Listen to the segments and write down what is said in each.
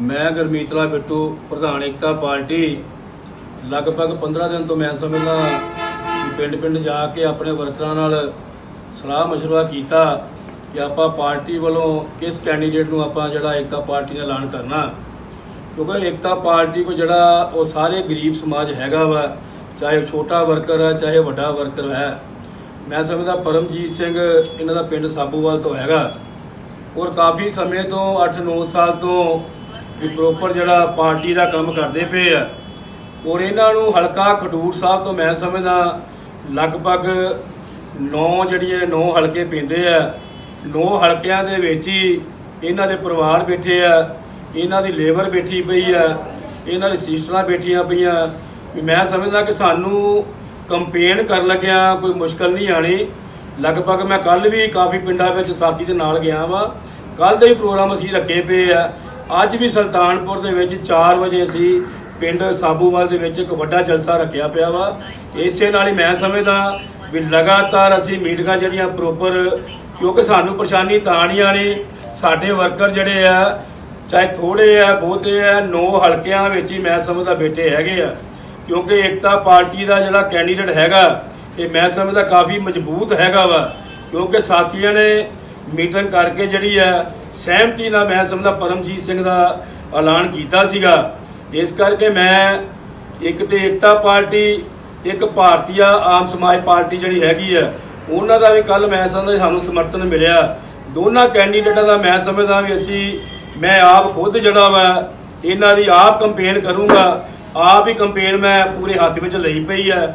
ਮੈਂ ਗਰਮੀਤਲਾ ਬਿੱਟੂ, ਪ੍ਰਧਾਨ ਏਕਤਾ ਪਾਰਟੀ। ਲਗਭਗ 15 ਦਿਨ ਤੋਂ ਮੈਂ ਸਮਝਦਾ ਪਿੰਡ-ਪਿੰਡ ਜਾ ਕੇ ਆਪਣੇ ਵਰਕਰਾਂ ਨਾਲ ਸਲਾਹ ਮਸ਼ਵਰਾ ਕੀਤਾ ਕਿ ਆਪਾਂ ਪਾਰਟੀ ਵੱਲੋਂ ਕਿਸ ਕੈਂਡੀਡੇਟ ਨੂੰ ਆਪਾਂ ਜਿਹੜਾ ਏਕਤਾ ਪਾਰਟੀ ਦਾ ਐਲਾਨ ਕਰਨਾ। ਕਿਉਂਕਿ ਏਕਤਾ ਪਾਰਟੀ ਕੋ ਜਿਹੜਾ ਉਹ ਸਾਰੇ ਗਰੀਬ ਸਮਾਜ ਹੈਗਾ ਵਾ, ਚਾਹੇ ਛੋਟਾ ਵਰਕਰ ਹੈ, ਚਾਹੇ ਵੱਡਾ ਵਰਕਰ ਹੈ। ਮੈਂ ਸਮਝਦਾ ਪਰਮਜੀਤ ਸਿੰਘ ਇਹਨਾਂ ਦਾ ਪਿੰਡ ਸਾਬੂਵਾਲ ਤੋਂ ਹੈਗਾ। ਔਰ ਕਾਫੀ ਸਮੇਂ ਤੋਂ 8-9 ਸਾਲ ਤੋਂ ਵੀ ਪ੍ਰੋਪਰ ਜਿਹੜਾ ਪਾਰਟੀ ਦਾ ਕੰਮ ਕਰਦੇ ਪਏ ਆ। ਔਰ ਇਹਨਾਂ ਨੂੰ ਹਲਕਾ ਖਡੂਰ ਸਾਹਿਬ ਤੋਂ ਮੈਂ ਸਮਝਦਾ ਲਗਭਗ 9 ਜਿਹੜੀਆਂ 9 ਹਲਕੇ ਪੈਂਦੇ ਆ 9 ਹਲਕਿਆਂ ਦੇ ਵਿੱਚ ਹੀ ਇਹਨਾਂ ਦੇ ਪਰਿਵਾਰ ਬੈਠੇ ਆ, ਇਹਨਾਂ ਦੀ ਲੇਬਰ ਬੈਠੀ ਪਈ ਆ, ਇਹਨਾਂ ਦੀ ਸਿਸਟਰਾਂ ਬੈਠੀਆਂ ਪਈਆਂ। ਵੀ ਮੈਂ ਸਮਝਦਾ ਕਿ ਸਾਨੂੰ ਕੰਪੇਨ ਕਰਨ ਲੱਗਿਆ ਕੋਈ ਮੁਸ਼ਕਲ ਨਹੀਂ ਆਣੀ ਲਗਭਗ ਮੈਂ ਕੱਲ ਵੀ ਕਾਫੀ ਪਿੰਡਾਂ ਵਿੱਚ ਸਾਥੀ ਦੇ ਨਾਲ ਗਿਆ ਵਾਂ। ਕੱਲ ਦੇ ਵੀ ਪ੍ਰੋਗਰਾਮ ਅਸੀਂ ਰੱਖੇ ਪਏ ਆ। ਅੱਜ ਵੀ ਸੁਲਤਾਨਪੁਰ ਦੇ ਵਿੱਚ 4 ਵਜੇ ਅਸੀਂ ਪਿੰਡ ਸਾਬੂਵਾਲ ਦੇ ਵਿੱਚ ਇੱਕ ਵੱਡਾ ਜਲਸਾ ਰੱਖਿਆ ਪਿਆ ਵਾ। ਇਸੇ ਨਾਲ ਹੀ ਮੈਂ ਸਮਝਦਾ ਵੀ ਲਗਾਤਾਰ ਅਸੀਂ ਮੀਟਿੰਗਾਂ ਜਿਹੜੀਆਂ ਪ੍ਰੋਪਰ, ਕਿਉਂਕਿ ਸਾਨੂੰ ਪਰੇਸ਼ਾਨੀ ਤਾਂ ਨਹੀਂ ਆਣੀ ਸਾਡੇ ਵਰਕਰ ਜਿਹੜੇ ਆ, ਚਾਹੇ ਥੋੜੇ ਆ, ਬਹੁਤੇ ਆ, ਨੌ ਹਲਕਿਆਂ ਵਿੱਚ ਹੀ ਮੈਂ ਸਮਝਦਾ ਬੈਠੇ ਹੈਗੇ ਆ। ਕਿਉਂਕਿ ਏਕਤਾ ਪਾਰਟੀ ਦਾ ਜਿਹੜਾ ਕੈਂਡੀਡੇਟ ਹੈਗਾ, ਇਹ ਮੈਂ ਸਮਝਦਾ ਕਾਫੀ ਮਜ਼ਬੂਤ ਹੈਗਾ ਵਾ। ਕਿਉਂਕਿ ਸਾਥੀਆਂ ਨੇ ਮੀਟਿੰਗ ਕਰਕੇ ਜਿਹੜੀ ਹੈ ਸਹਿਮਤੀ ਨਾਲ ਮੈਂ ਸਮਝਦਾ ਪਰਮਜੀਤ ਸਿੰਘ ਦਾ ਐਲਾਨ ਕੀਤਾ ਸੀਗਾ। ਇਸ ਕਰਕੇ ਮੈਂ ਇੱਕ ਤੇ ਏਕਤਾ ਪਾਰਟੀ, ਇੱਕ ਭਾਰਤੀਆ ਆਮ ਸਮਾਜ ਪਾਰਟੀ ਜਿਹੜੀ ਹੈਗੀ ਆ, ਉਹਨਾਂ ਦਾ ਵੀ ਕੱਲ ਮੈਂ ਸਮਝਦਾ ਸਾਨੂੰ ਸਮਰਥਨ ਮਿਲਿਆ। ਦੋਨਾਂ ਕੈਂਡੀਡੇਟਾਂ ਦਾ ਮੈਂ ਸਮਝਦਾ ਵੀ ਅਸੀਂ, ਮੈਂ ਆਪ ਖੁਦ ਜਿਹੜਾ ਵਾ, ਇਹਨਾਂ ਦੀ ਆਪ ਕੰਪੇਨ ਕਰੂੰਗਾ। ਆਪ ਹੀ ਕੰਪੇਨ ਮੈਂ ਪੂਰੇ ਹੱਥ ਵਿੱਚ ਲਈ ਪਈ ਆ।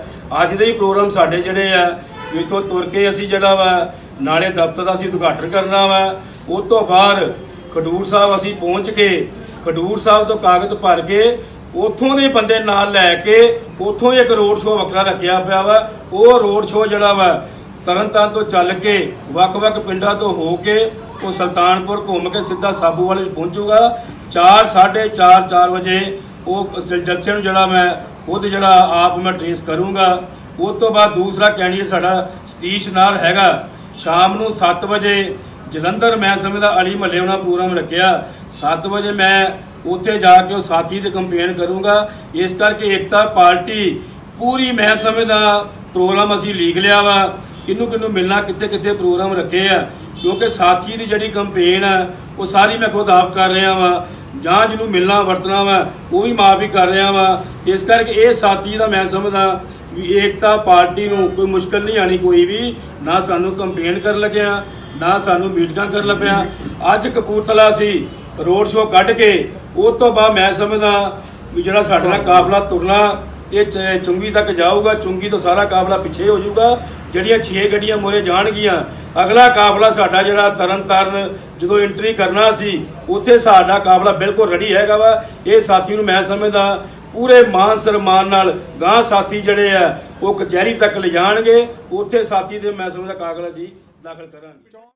ਅੱਜ ਦੇ ਹੀ ਪ੍ਰੋਗਰਾਮ ਸਾਡੇ ਜਿਹੜੇ ਆ ਇੱਥੋਂ ਤੁਰ ਕੇ ਅਸੀਂ ਜਿਹੜਾ ਵਾ, ਨਾਲੇ ਦਫ਼ਤਰ ਦਾ ਅਸੀਂ ਉਦਘਾਟਨ ਕਰਨਾ ਵਾ। ਉਸ ਤੋਂ ਬਾਅਦ ਖਡੂਰ ਸਾਹਿਬ ਅਸੀਂ ਪਹੁੰਚ ਕੇ, ਖਡੂਰ ਸਾਹਿਬ ਤੋਂ ਕਾਗਜ਼ ਭਰ ਕੇ ਉਥੋਂ ਦੇ ਬੰਦੇ ਨਾਲ ਲੈ ਕੇ ਉਥੋਂ ਇੱਕ ਰੋਡ ਸ਼ੋਅ ਵੱਖਰਾ ਰੱਖਿਆ ਪਿਆ ਵਾ। ਉਹ ਰੋਡ ਸ਼ੋਅ ਜਿਹੜਾ ਵਾ, ਤਰਨਤਾਰਨ ਤੋਂ ਚੱਲ ਕੇ ਵੱਖ-ਵੱਖ ਪਿੰਡਾਂ ਤੋਂ ਹੋ ਕੇ ਉਹ ਸੁਲਤਾਨਪੁਰ ਘੁੰਮ ਕੇ ਸਿੱਧਾ ਸਾਬੂ ਵਾਲੇ ਪਹੁੰਚੂਗਾ। 4 4:30 4 ਵਜੇ ਉਹ ਜਲਸੇ ਨੂੰ ਜਿਹੜਾ ਮੈਂ ਖੁਦ ਜਿਹੜਾ ਆਪ ਮੈਂ ਟ੍ਰੇਸ ਕਰੂੰਗਾ। ਉਸ ਤੋਂ ਬਾਅਦ ਦੂਸਰਾ ਕੈਂਡੀਡੇਟ ਸਾਡਾ ਸਤੀਸ਼ ਨਾਰ ਹੈਗਾ। ਸ਼ਾਮ ਨੂੰ 7 ਵਜੇ ਜਲੰਧਰ ਮੈਂ ਸਮਝਦਾ ਅਲੀ ਮੱਲੇ ਉਹਨਾਂ ਪ੍ਰੋਗਰਾਮ ਰੱਖਿਆ। 7 ਵਜੇ ਮੈਂ ਉੱਥੇ ਜਾ ਕੇ ਉਹ ਸਾਥੀ ਦੇ ਕੰਪੇਨ ਕਰੂੰਗਾ। ਇਸ ਕਰਕੇ ਏਕਤਾ ਪਾਰਟੀ ਪੂਰੀ ਮੈਂ ਸਮਝਦਾ ਪ੍ਰੋਗਰਾਮ ਅਸੀਂ ਲੀਕ ਲਿਆ ਵਾ। ਕਿਹਨੂੰ ਕਿਹਨੂੰ ਮਿਲਣਾ, ਕਿੱਥੇ ਕਿੱਥੇ ਪ੍ਰੋਗਰਾਮ ਰੱਖੇ ਆ। ਕਿਉਂਕਿ ਸਾਥੀ ਦੀ ਜਿਹੜੀ ਕੰਪੇਨ ਆ, ਉਹ ਸਾਰੀ ਮੈਂ ਖੁਦ ਆਪ ਕਰ ਰਿਹਾ ਵਾਂ। ਜਾਂ ਜਿਹਨੂੰ ਮਿਲਣਾ, ਵਰਤਣਾ ਵਾ, ਉਹ ਵੀ ਮਾਂ ਵੀ ਕਰ ਰਿਹਾ ਵਾ। ਇਸ ਕਰਕੇ ਇਹ ਸਾਥੀ ਦਾ ਮੈਂ ਸਮਝਦਾ ਵੀ ਏਕਤਾ ਪਾਰਟੀ ਨੂੰ ਕੋਈ ਮੁਸ਼ਕਲ ਨਹੀਂ ਆਣੀ ਕੋਈ ਵੀ। ਨਾ ਸਾਨੂੰ ਕੰਪੇਨ ਕਰਨ ਲੱਗਿਆ। ਨਾ ਸਾਨੂੰ ਮੀਟਿੰਗਾਂ ਕਰਨ ਲੱਗਿਆ ਅੱਜ ਕਪੂਰਥਲਾ ਸੀ ਰੋਡ ਸ਼ੋਅ ਕੱਢ ਕੇ ਉਸ ਤੋਂ ਬਾਅਦ ਮੈਂ ਸਮਝਦਾ ਵੀ ਜਿਹੜਾ ਸਾਡੇ ਨਾਲ ਕਾਫਲਾ ਤੁਰਨਾ, ਇਹ ਚ- ਚੁੰਗੀ ਤੱਕ ਜਾਊਗਾ, ਚੁੰਗੀ ਤੋਂ ਸਾਰਾ ਕਾਫਲਾ ਪਿੱਛੇ ਹੋ ਜਾਊਗਾ। ਜਿਹੜੀਆਂ 6 ਗੱਡੀਆਂ ਮੋਰੇ ਜਾਣਗੀਆਂ, ਅਗਲਾ ਕਾਫਲਾ ਸਾਡਾ ਜਿਹੜਾ ਤਰਨ ਤਾਰਨ ਜਦੋਂ ਐਂਟਰੀ ਕਰਨਾ ਸੀ, ਉੱਥੇ ਸਾਡਾ ਕਾਫਲਾ ਬਿਲਕੁਲ ਰੈਡੀ ਹੈਗਾ ਵਾ। ਇਹ ਸਾਥੀ ਨੂੰ ਮੈਂ ਸਮਝਦਾ, ਪੂਰੇ ਮਾਨ ਸਨਮਾਨ ਨਾਲ ਗਾਂ ਸਾਥੀ ਜਿਹੜੇ ਆ, ਉਹ ਕਚਹਿਰੀ ਤੱਕ ਲਿਜਾਣਗੇ। ਉੱਥੇ ਸਾਥੀ ਦੇ ਮੈਂ ਸਮਝਦਾ ਕਾਗਜ਼ ਜੀ ਦਾਖਲ ਕਰਾਂਗੇ।